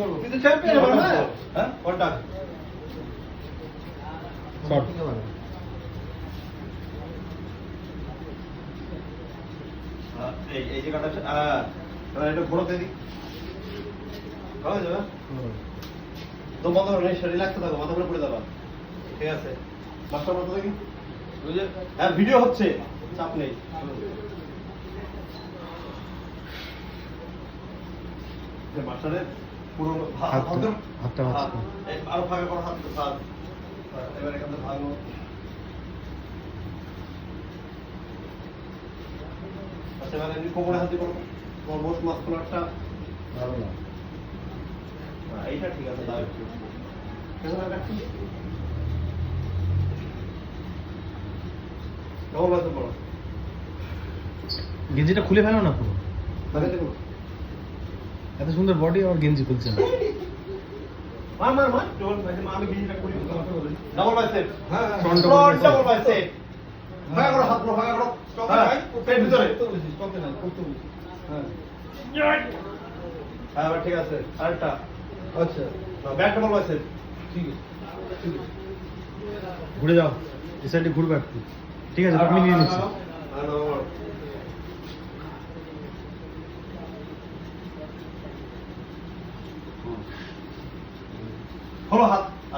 বলো। তুই তো চ্যাম্পিয়ন এবার হ্যাঁ। হ্যাঁ, এই এই যে কাটা হ্যাঁ এটা ঘোরাতে দিই যাবে তো বন্ধ রিল্যাক্স থাকো মাথা করে পড়ে যাবা। ঠিক আছে। মাস্টার বলতে দেখি। বুঝলে হ্যাঁ ভিডিও হচ্ছে। চাপ নেই। মাস্টারের পুরো হা- হাতটা- হাত। আরও করো এবার এখান থেকে আচ্ছা এবার এমনি কোমরে হাত দিয়ে করো। তোমার মোস্ট মাস্কুলারটা ভালো না। হ্যাঁ, এইটা ঠিক আছে দাও একটু রাখছি গেঞ্জিটা খুলে ফেলো না পুরো? এত সুন্দর বডি আর গেঞ্জি খুলছে না। মার মার মার। ডবল বাইসেপ আমি গিঞ্জিটা করি ডাবল বাইসেপ হ্যাঁ, হ্যাঁ। ফ্রন্ট। ডাবল বাইসেপ ভাগা করো হাত ভাগা করো। হ্যাঁ, পেট ভিতরে। করতে নাই, করতে বলছিস। হ্যাঁ। হ্যাঁ ঠিক আছে আরেকটা। আচ্ছা। ব্যাক ডাবল বাইসেপ ঠিক আছে ঠিক আছে। ঘুরে যাও এই সাইডে ঘুরবে একটু ঠিক আছে আমি নিয়ে নিচ্ছি। আর নরমাল খোলো হাত আর একটু আহ, ও।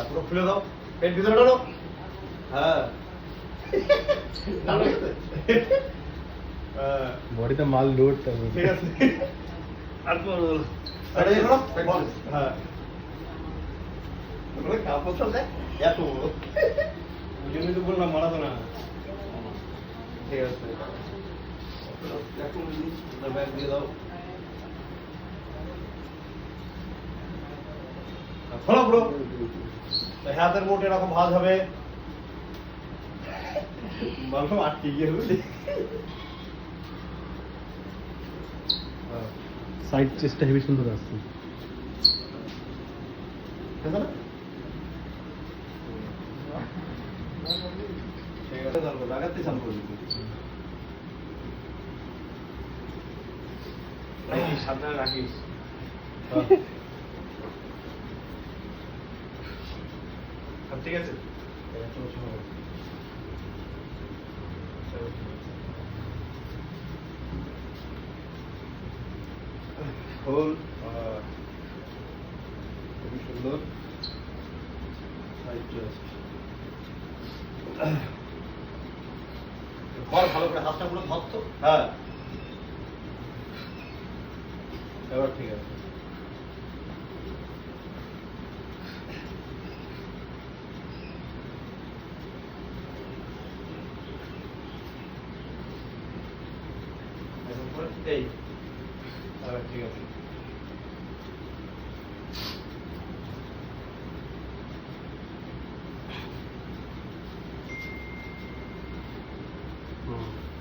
পুরো খুলে দাও। পেট ভিতরে টানো হ্যাঁ। টানো? হ্যাঁ, বডিতে মাল লোড ঠিক আছে। আর তো আরে এগুলো হ্যাঁ। কাপড় চলে এত বড়। ওই জন্যই তো বললাম মারাতো না। ঠিক আছে। এখন ব্যাগ দিয়ে দাও। খোলো। পুরো হাতের মোট এরকম ভাজ হবে। মাংস আটকে গিয়ে বুঝলি হ্যাঁ। সাইড চেস্টটা হেভি সুন্দর আসছে। চালু লাগাতে চালু করে সাবধানে রাখিস। হ্যাঁ। সব ঠিক আছে? খুবই সুন্দর। ভালো করে হাতটা পুরো ধর তো। হ্যাঁ। এবার ঠিক আছে এখন পরে এই। ঠিক আছে।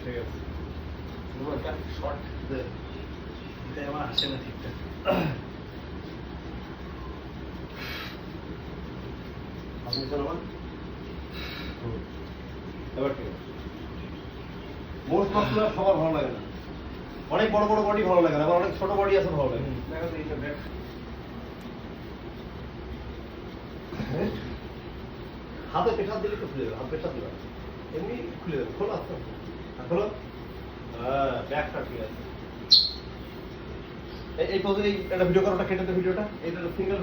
ঠিক আছে। একটা শর্ট আমার আসে না ঠিকঠাক। আপনি এবার ঠিক আছে মোস্ট মাস্কুলার সবার ভালো লাগে না। অনেক বড় বড় বডি ভালো লাগে না আবার অনেক ছোট বডি আছে ভালো লাগে। হাতে পেশাব দিলে তো খুলে যাবে হাত পেশাব দিবে এমনি খুলে যাবে খোলা আস্তে আস্তে হ্যাঁ, খোলো। হ্যাঁ ব্যাকটা ঠিক আছে। এই- পদে এই একটা ভিডিও করাটা কেটে দেবে ভিডিওটা এইটা সিঙ্গেল